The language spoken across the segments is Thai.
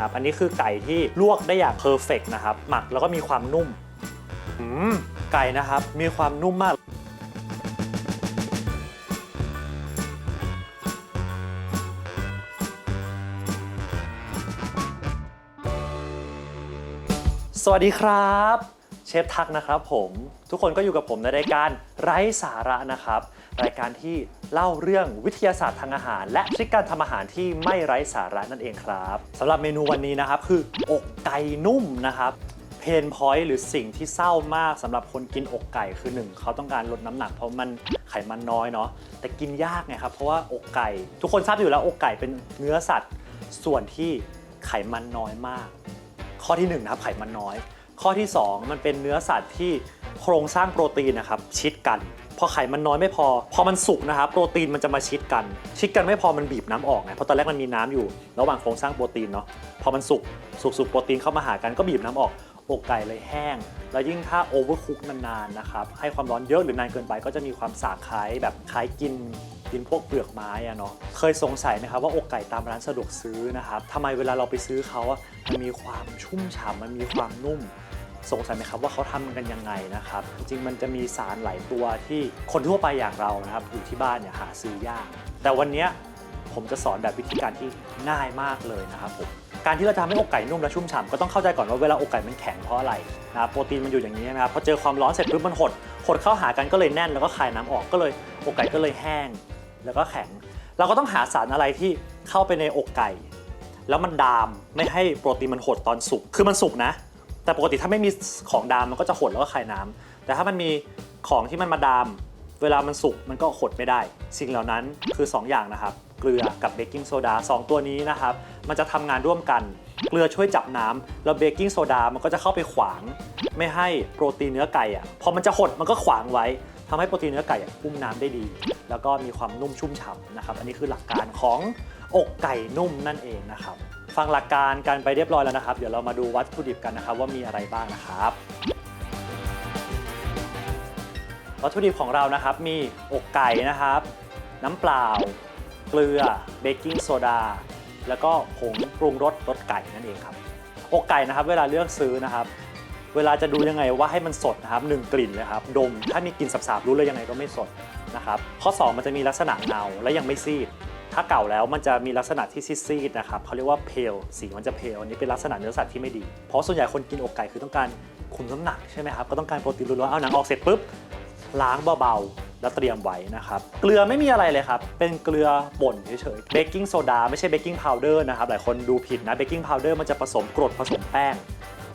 นะครับ อันนี้คือไก่ที่ลวกได้อย่างเพอร์เฟกนะครับ หมักแล้วก็มีความนุ่มอืมไก่นะครับ มีความนุ่มมากสวัสดีครับ เชฟทักนะครับผมทุกคนก็อยู่กับผมในรายการไร้สาระนะครับ รายการที่เล่าเรื่องวิทยาศาสตร์ทางอาหาร และทริคการทำอาหารที่ไม่ไร้สาระนั่นเองครับสำหรับเมนูวันนี้นะครับคืออกไก่นุ่มนะครับเพนพอยต์หรือสิ่งที่เศร้ามากสำหรับคนกินอกไก่คือหนึ่งเขาต้องการลดน้ำหนักเพราะมันไขมันน้อยเนาะแต่กินยากไงครับเพราะว่าอกไก่ ทุกคนทราบอยู่แล้วอกไก่เป็นเนื้อสัตว์ส่วนที่ไขมันน้อยมาก ข้อที่1นงนะครับไขมันน้อย ข้อที่ 2 มันเป็นเนื้อสัตว์ที่โครงสร้างโปรตีนนะครับชิดกัน พอไขมันน้อยไม่พอ พอมันสุกนะครับโปรตีนมันจะมาชิดกัน ชิดกันไม่พอมันบีบน้ำออกไงเพราะตอนแรกมันมีน้ำอยู่ ระหว่างโครงสร้างโปรตีนเนาะพอมันสุกสุกสุกโปรตีนเข้ามาหากันก็บีบน้ำออกอกไก่เลยแห้ง แล้วยิ่งถ้าโอเวอร์คุกนานๆนะครับให้ความร้อนเยอะหรือนานเกินไปก็จะมีความสาคล้ายแบบคล้ายกิน กินพวกเปลือกไม้อะเนาะเคยสงสัยนะครับว่าอกไก่ตามร้านสะดวกซื้อนะครับทำไมเวลาเราไปซื้อเขาอะมันมีความชุ่มฉ่ำมันมีความนุ่มสงสัยไหมครับว่าเขาทำกันยังไงนะครับจริงมันจะมีสารหลายตัวที่คนทั่วไปอย่างเรานะครับอยู่ที่บ้านเนี่ยหาซื้อยาก แต่วันนี้ผมจะสอนแบบวิธีการที่ง่ายมากเลยนะครับผมการที่เราจะทำให้อกไก่นุ่มและชุ่มฉ่ำก็ต้องเข้าใจก่อนว่าเวลาอกไก่มันแข็งเพราะอะไรนะครับโปรตีนมันอยู่อย่างนี้นะครับพอเจอความร้อนเสร็จปุ๊บมันหดหดเข้าหากันก็เลยแน่นแล้วก็คายน้ำออกก็เลยอกไก่ก็เลยแห้ง แล้วก็แข็ง เราก็ต้องหาสารอะไรที่เข้าไปในอกไก่ แล้วมันดามไม่ให้โปรตีนมันหดตอนสุก คือมันสุกนะ แต่ปกติถ้าไม่มีของดามมันก็จะหดแล้วก็คายน้ำแต่ถ้ามันมีของที่มันมาดาม เวลามันสุกมันก็หดไม่ได้ สิ่งเหล่านั้นคือ 2 อย่างนะครับ เกลือกับเบกกิ้งโซดา2ตัวนี้นะครับ มันจะทำงานร่วมกัน เกลือช่วยจับน้ำแล้วเบกกิ้งโซดามันก็จะเข้าไปขวาง ไม่ให้โปรตีนเนื้อไก่อะ พอมันจะหดมันก็ขวางไว้ ทำให้โปรตีนเนื้อไก่อะอุ้มน้ำได้ดี แล้วก็มีความนุ่มชุ่มฉ่ำนะครับ อันนี้คือหลักการของอกไก่นุ่มนั่นเองนะครับ ฟังหลักการการไปเรียบร้อยแล้วนะครับ เดี๋ยวเรามาดูวัตถุดิบกันนะครับ ว่ามีอะไรบ้างนะครับวัตถุดิบของเรานะครับมีอกไก่นะครับ น้ำเปล่า เกลือเบกกิ้งโซดา แล้วก็ผงปรุงรสรสไก่นั่นเองครับ อกไก่นะครับ เวลาเลือกซื้อนะครับ เวลาจะดูยังไงว่าให้มันสดนะครับหนึ่งกลิ่นเลยครับดม ถ้ามีกลิ่นสาบๆรู้เลยยังไงก็ไม่สดนะครับข้อ 2 มันจะมีลักษณะเงาและยังไม่ซีด ถ้าเก่าแล้วมันจะมีลักษณะที่ซีดๆนะครับเขาเรียกว่าเพลสีมันจะเพลอันนี้เป็นลักษณะเนื้อสัตว์ที่ไม่ดี เพราะส่วนใหญ่คนกินอกไก่คือต้องการคุมน้ำหนักใช่ไหมครับก็ต้องการโปรตีนล้วนๆเอาหนังออกเสร็จปุ๊บล้างเบาๆแล้วเตรียมไว้นะครับเกลือไม่มีอะไรเลยครับ เป็นเกลือป่นเฉยๆเบกกิ้งโซดาไม่ใช่เบกกิ้งพาวเดอร์นะครับหลายคนดูผิดนะเบกกิ้งพาวเดอร์มันจะผสมกรดผสมแป้ง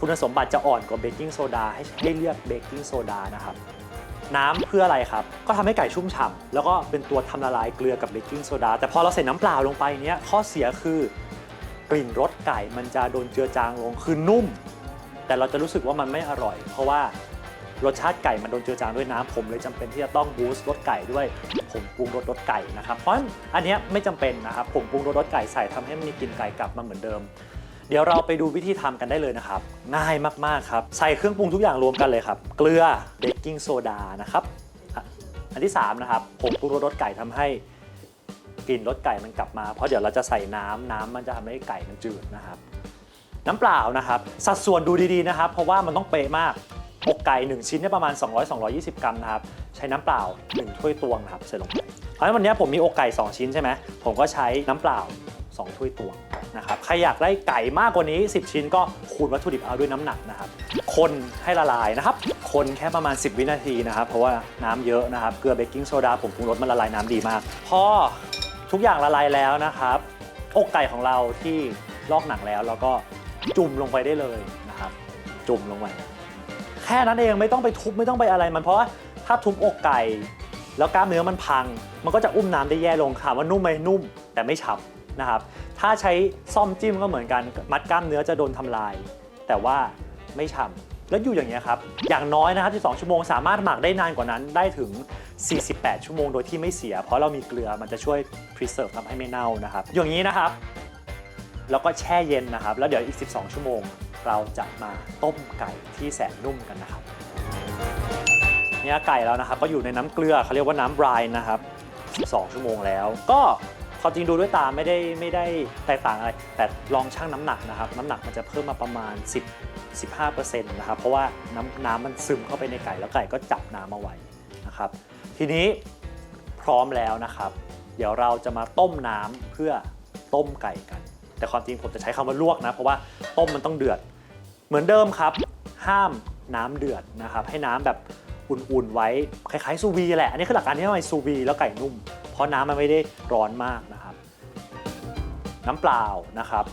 คุณสมบัติจะอ่อนกว่าเบกกิ้งโซดาให้ให้เลือกเบกกิ้งโซดานะครับน้ำเพื่ออะไรครับ ก็ทำให้ไก่ชุ่มฉ่ำแล้วก็เป็นตัวทำละลายเกลือกับเบกกิ้งโซดา แต่พอเราใส่น้ำเปล่าลงไปเนี้ยข้อเสียคือกลิ่นรสไก่มันจะโดนเจือจางลงคือนุ่ม แต่เราจะรู้สึกว่ามันไม่อร่อย เพราะว่ารสชาติไก่มันโดนเจือจางด้วยน้ำผมเลยจำเป็นที่จะต้องบูสต์รสไก่ด้วยผงปรุงรสรสไก่นะครับ เพราะอันนี้ไม่จำเป็นนะครับผงปรุงรสรสไก่ใส่ทำให้มันมีกลิ่นไก่กลับมาเหมือนเดิม เดี๋ยวเราไปดูวิธีทำกันได้เลยนะครับ ง่ายมากๆครับ ใส่เครื่องปรุงทุกอย่างรวมกันเลยครับ เกลือเบกกิ้งโซดานะครับ อันที่สามนะครับผงปรุงรสรสไก่ทำให้กลิ่นรสไก่มันกลับมา เพราะเดี๋ยวเราจะใส่น้ำน้ำมันจะทำให้ไก่มันจืดนะครับ น้ำเปล่านะครับ สัดส่วนดูดีๆนะครับ เพราะว่ามันต้องเป๊ะมากอกไก่ 1 ชิ้นเนี่ยประมาณ 200-220 กรัมนะครับ ใช้น้ำเปล่า 1 ถ้วยตวงนะครับใส่ลงไปเพราะฉะนั้นวันนี้ผมมีอกไก่ 2 ชิ้นใช่ไหมผมก็ใช้น้ำเปล่า 2 ถ้วยตวง นะครับใครอยากได้ไก่มากกว่านี้ 10 ชิ้นก็คูณวัตถุดิบเอาด้วยน้ำหนักนะครับ คนให้ละลายนะครับ คนแค่ประมาณ 10 วินาทีนะครับ เพราะว่าน้ำเยอะนะครับ เกลือเบกกิ้งโซดาผงปรุงรสมันละลายน้ำดีมาก พอทุกอย่างละลายแล้วนะครับ อกไก่ของเราที่ลอกหนังแล้วเราก็จุ่มลงไปได้เลยนะครับ จุ่มลงไปแค่นั้นเองไม่ต้องไปทุบไม่ต้องไปอะไรมันเพราะว่าถ้าทุบอกไก่ แล้วกล้ามเนื้อมันพัง มันก็จะอุ้มน้ำได้แย่ลงถามว่านุ่มไหมนุ่มแต่ไม่ฉ่ำนะครับ ถ้าใช้ซ่อมจิ้มก็เหมือนกัน มัดกล้ามเนื้อจะโดนทำลาย แต่ว่าไม่ฉ่ำแล้วอยู่อย่างเงี้ครับ อย่างน้อยนะครับ 12 ชั่วโมงสามารถหมักได้นานกว่านั้นได้ถึง 48 ชั่วโมงโดยที่ไม่เสีย เพราะเรามีเกลือมันจะช่วย preserve ทำให้ไม่เน่านะครับ อย่างนี้นะครับ แล้วก็แช่เย็นนะครับ แล้วเดี๋ยวอีก 12 ชั่วโมง เราจะมาต้มไก่ที่แสนนุ่มกันนะครับ เนี่ยไก่แล้วนะครับ ก็อยู่ในน้ำเกลือเขาเรียกว่าน้ำบรายนะครับ 12 ชั่วโมงแล้ว ก็ ความจริงดูด้วยตาไม่ได้ไม่ได้แตกต่างอะไร แต่ลองชั่งน้ำหนักนะครับ น้ำหนักมันจะเพิ่มมาประมาณ 10 15%นะครับเพราะว่าน้ำน้ำมันซึมเข้าไปในไก่แล้วไก่ก็จับน้ำเอาไว้นะครับ ทีนี้พร้อมแล้วนะครับ เดี๋ยวเราจะมาต้มน้ำเพื่อต้มไก่กัน แต่ความจริงผมจะใช้คำว่าลวกนะ เพราะว่าต้มมันต้องเดือด เหมือนเดิมครับ ห้ามน้ำเดือดนะครับ ให้น้ำแบบอุ่นๆไว้คล้ายๆซูวีแหละ อันนี้คือหลักการที่ทำไมซูวีแล้วไก่นุ่ม เพราะน้ำมันไม่ได้ร้อนมากนะครับ น้ำเปล่านะครับ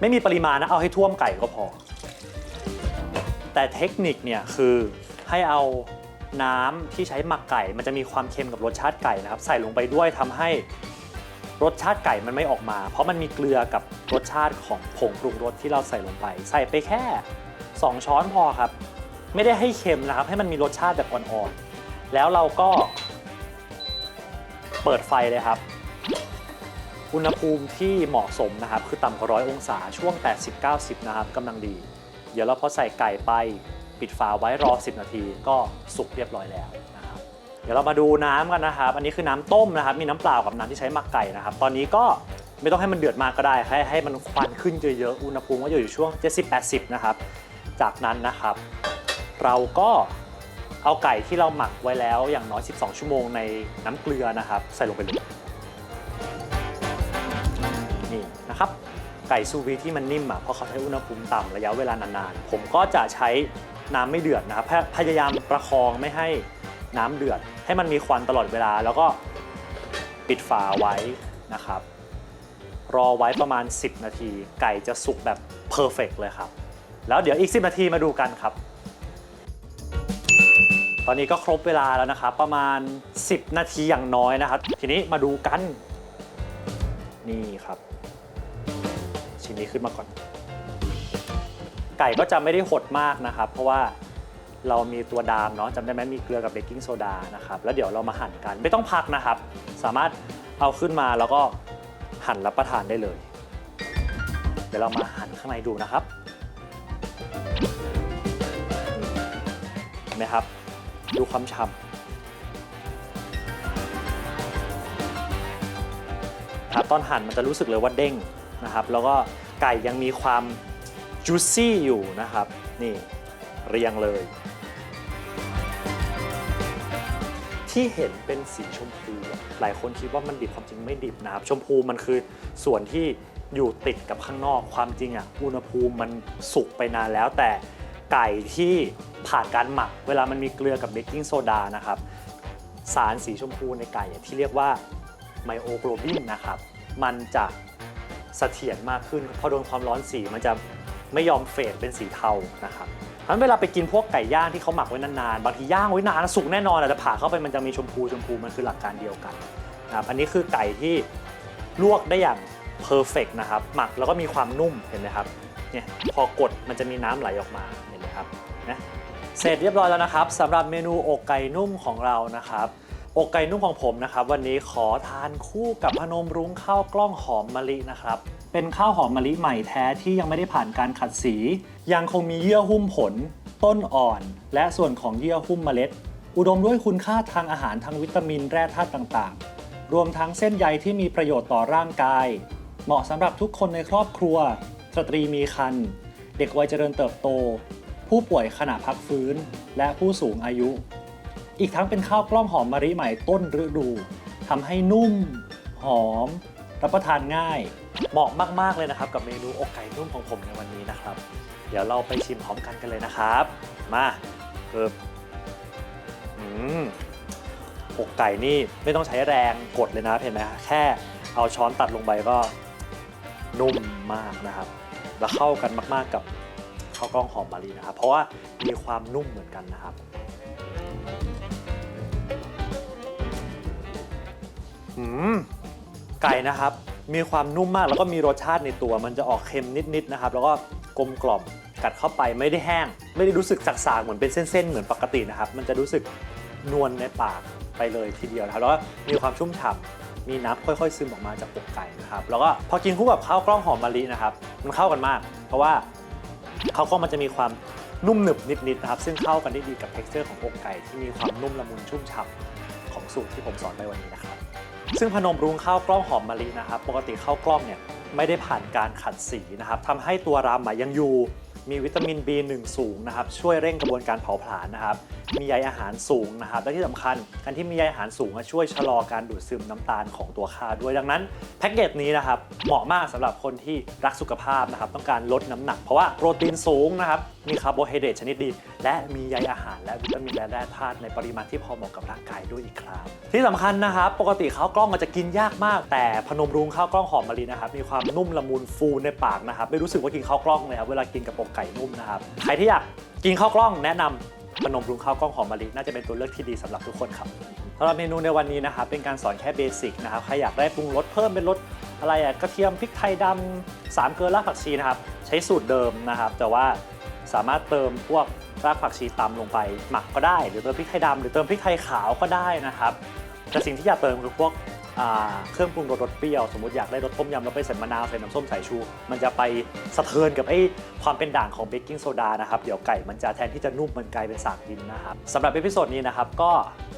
ไม่มีปริมาณนะเอาให้ท่วมไก่ก็พอ แต่เทคนิคเนี่ยคือให้เอาน้ำที่ใช้หมักไก่ มันจะมีความเค็มกับรสชาติไก่นะครับ ใส่ลงไปด้วยทำให้รสชาติไก่มันไม่ออกมา เพราะมันมีเกลือกับรสชาติของผงปรุงรสที่เราใส่ลงไป ใส่ไปแค่ 2 ช้อนพอครับ ไม่ได้ให้เค็มนะครับ ให้มันมีรสชาติแบบอ่อนๆแล้วเราก็ เปิดไฟเลยครับ อุณหภูมิที่เหมาะสมนะครับ คือต่ำกว่าร้อยองศาช่วง 80-90 นะครับกำลังดี เดี๋ยวเราพอใส่ไก่ไปปิดฝาไว้รอ 10 นาทีก็สุกเรียบร้อยแล้วนะครับ เดี๋ยวเรามาดูน้ำกันนะครับ อันนี้คือน้ำต้มนะครับ มีน้ำเปล่ากับน้ำที่ใช้หมักไก่นะครับ ตอนนี้ก็ไม่ต้องให้มันเดือดมากก็ได้ ให้ให้มันควันขึ้นเยอะๆ อุณหภูมิก็อยู่ช่วง 70-80 นะครับ จากนั้นนะครับ เราก็ เอาไก่ที่เราหมักไว้แล้วอย่างน้อย 12 ชั่วโมงในน้ำเกลือนะครับ ใส่ลงไปเลยนี่นะครับ ไก่ซูวีที่มันนิ่มอะเพราะเขาใช้อุณหภูมิต่ำระยะเวลานานๆ ผมก็จะใช้น้ำไม่เดือดนะครับพยพยายามประคองไม่ให้น้ำเดือด ให้มันมีควันตลอดเวลา แล้วก็ปิดฝาไว้นะครับ รอไว้ประมาณ 10 นาที ไก่จะสุกแบบเพอร์เฟกเลยครับ แล้วเดี๋ยวอีก 10 นาทีมาดูกันครับ ตอนนี้ก็ครบเวลาแล้วนะครับ ประมาณ 10 นาทีอย่างน้อยนะครับ ทีนี้มาดูกัน นี่ครับ ชิ้นนี้ขึ้นมาก่อน ไก่ก็จะไม่ได้หดมากนะครับ เพราะว่าเรามีตัวดามเนาะจำได้ไหมมีเกลือกับเบกกิ้งโซดานะครับแล้วเดี๋ยวเรามาหั่นกันไม่ต้องพักนะครับ สามารถเอาขึ้นมาแล้วก็หั่นรับประทานได้เลย เดี๋ยวเรามาหั่นข้างในดูนะครับเห็นไหมครับ ดูความฉ่ำครับตอนหั่นมันจะรู้สึกเลยว่าเด้งนะครับ แล้วก็ไก่ยังมีความ juicy อยู่นะครับ นี่เรียงเลย ที่เห็นเป็นสีชมพูหลายคนคิดว่ามันดิบความจริงไม่ดิบนะครับ ชมพูมันคือส่วนที่อยู่ติดกับข้างนอกความจริงอะอุณหภูมิมันสุกไปนานแล้วแต่ไก่ที่ ผ่านการหมัก เวลามันมีเกลือกับเบกกิ้งโซดานะครับสารสีชมพูในไก่ที่เรียกว่าไมโอโกลบินนะครับมันจะเสถียรมากขึ้นพอโดนความร้อนสีมันจะไม่ยอมเฟดเป็นสีเทานะครับเพราะฉะนั้นเวลาไปกินพวกไก่ย่างที่เขาหมักไว้นานๆ บางทีย่างไว้นานสุกแน่นอนอะแต่ผ่าเข้าไปมันจะมีชมพูชมพูมันคือหลักการเดียวกันนะครับอันนี้คือไก่ที่ลวกได้อย่างเพอร์เฟกนะครับหมักแล้วก็มีความนุ่มเห็นไหมครับเนี่ยพอกดมันจะมีน้ำไหลออกมาเห็นไหมครับนะ เสร็จเรียบร้อยแล้วนะครับสำหรับเมนูอกไก่นุ่มของเรานะครับอกไก่นุ่มของผมนะครับ วันนี้ขอทานคู่กับพนมรุ้งข้าวกล้องหอมมะลินะครับ เป็นข้าวหอมมะลิใหม่แท้ที่ยังไม่ได้ผ่านการขัดสี ยังคงมีเยื่อหุ้มผล ต้นอ่อน และส่วนของเยื่อหุ้มเมล็ด อุดมด้วยคุณค่าทางอาหารทั้งวิตามินแร่ธาตุต่างๆ รวมทั้งเส้นใยที่มีประโยชน์ต่อร่างกาย เหมาะสำหรับทุกคนในครอบครัว สตรีมีครรภ์เด็กวัยเจริญเติบโต ผู้ป่วยขณะพักฟื้น และผู้สูงอายุ อีกทั้งเป็นข้าวกล้องหอมมะลิใหม่ต้นฤดูทำให้นุ่ม หอม รับประทานง่าย เหมาะมาก ๆ เลยนะครับ กับเมนูอกไก่นุ่มของผมในวันนี้นะครับ เดี๋ยวเราไปชิมพร้อมกันกันเลยนะครับ มาเกิอืมอกไก่นี่ไม่ต้องใช้แรงกดเลยนะเห็นไหมแค่เอาช้อนตัดลงไปก็นุ่มมากนะครับ แล้วเข้ากันมาก ๆ กับ ข้าวกล้องหอมมะลินะครับ เพราะว่ามีความนุ่มเหมือนกันนะครับ อืม ไก่นะครับ มีความนุ่มมากแล้วก็มีรสชาติในตัว มันจะออกเค็มนิดๆนะครับ แล้วก็กลมกล่อมกัดเข้าไปไม่ได้แห้ง ไม่ได้รู้สึกสากๆเหมือนเป็นเส้นๆเหมือนปกตินะครับ มันจะรู้สึกนวลในปากไปเลยทีเดียวนะครับ แล้วก็มีความชุ่มฉ่ำมีน้ำค่อยๆซึมออกมาจากอกไก่นะครับ แล้วก็พอกินคู่กับข้าวกล้องหอมมะลินะครับ มันเข้ากันมาก เพราะว่า ข้าวกล้องมันจะมีความนุ่มหนึบนิดๆนะครับ ซึ่งเข้ากันได้ดีกับ t e x t อร์ของอกไก่ที่มีความนุ่มละมุนชุ่มฉ่ำของสูตรที่ผมสอนไปวันนี้นะครับ ซึ่งพนมรุ้งข้าวกล้องหอมมะลินะครับ ปกติข้าวกล้องเนี่ยไม่ได้ผ่านการขัดสีนะครับทำให้ตัวรำอะยังอยู่ มีวิตามิน B1 สูงนะครับ ช่วยเร่งกระบวนการเผาผลาญนะครับ มีใยอาหารสูงนะครับ และที่สำคัญการที่มีใยอาหารสูงอะช่วยชะลอการดูดซึมน้ำตาลของตัวข้าวด้วย ดังนั้นแพ็กเกจนี้นะครับ เหมาะมากสำหรับคนที่รักสุขภาพนะครับ ต้องการลดน้ำหนัก เพราะว่าโปรตีนสูงนะครับ มีคาร์โบไฮเดรตชนิดดี และมีใยอาหารและวิตามินและแร่ธาตุในปริมาณที่พอเหมาะกับร่างกายด้วยอีกครับ ที่สำคัญนะครับ ปกติข้าวกล้องมันจะกินยากมาก แต่พนมรุ้งข้าวกล้องหอมมะลินะครับ มีความนุ่มละมุนฟูในปากนะครับ ไม่รู้สึกว่ากินข้าวกล้องเลยครับ เวลากินกับอกไก่นุ่มนะครับ ใครที่อยากกินข้าวกล้องแนะนำพนมรุ้งข้าวกล้องหอมมะลิน่าจะเป็นตัวเลือกที่ดีสำหรับทุกคนครับสำหรับเมนูในวันนี้นะครับเป็นการสอนแค่เบสิกนะครับใครอยากได้ปรุงรสเพิ่มเป็นรสอะไรอะกระเทียมพริกไทยดำสามเกลือรากผักชีนะครับใช้สูตรเดิมนะครับ แต่ว่า สามารถเติมพวกรากผักชีตำลงไปหมักก็ได้ หรือเติมพริกไทยดำหรือเติมพริกไทยขาวก็ได้นะครับแต่สิ่งที่อยากเติมคือพวกเครื่องปรุงรสรสเปรี้ยวสมมติอยากได้รสต้มยำแล้วไปใส่มะนาวใส่น้ำส้มสายชู มันจะไปสะเทือนกับไอ้ความเป็นด่างของเบกกิ้งโซดานะครับเดี๋ยวไก่มันจะแทนที่จะนุ่มมันกลายเป็นสากดินนะครับสำหรับเอพิโซดนี้นะครับก็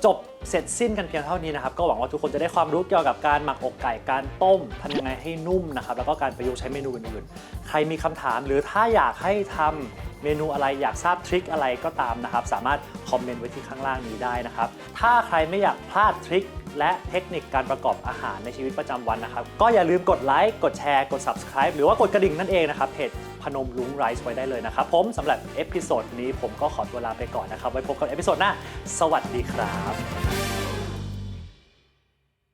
จบเสร็จสิ้นกันเพียงเท่านี้นะครับก็หวังว่าทุกคนจะได้ความรู้เกี่ยวกับการหมักอกไก่การต้มทำยังไงให้นุ่มนะครับแล้วก็การประยุกต์ใช้เมนูอื่นๆใครมีคำถามหรือถ้าอยากให้ทำ เมนูอะไรอยากทราบทริคอะไรก็ตามนะครับ สามารถคอมเมนต์ไว้ที่ข้างล่างนี้ได้นะครับ ถ้าใครไม่อยากพลาดทริคและเทคนิคการประกอบอาหารในชีวิตประจำวันนะครับ ก็อย่าลืมกดไลค์กดแชร์กด subscribe หรือว่ากดกระดิ่งนั่นเองนะครับเพจพนมลุงไรซ์ไว้ได้เลยนะครับ ผมสำหรับเอพิโซดนี้ผมก็ขอตัวลาไปก่อนนะครับ ไว้พบกันเอพิโซดหน้า สวัสดีครับ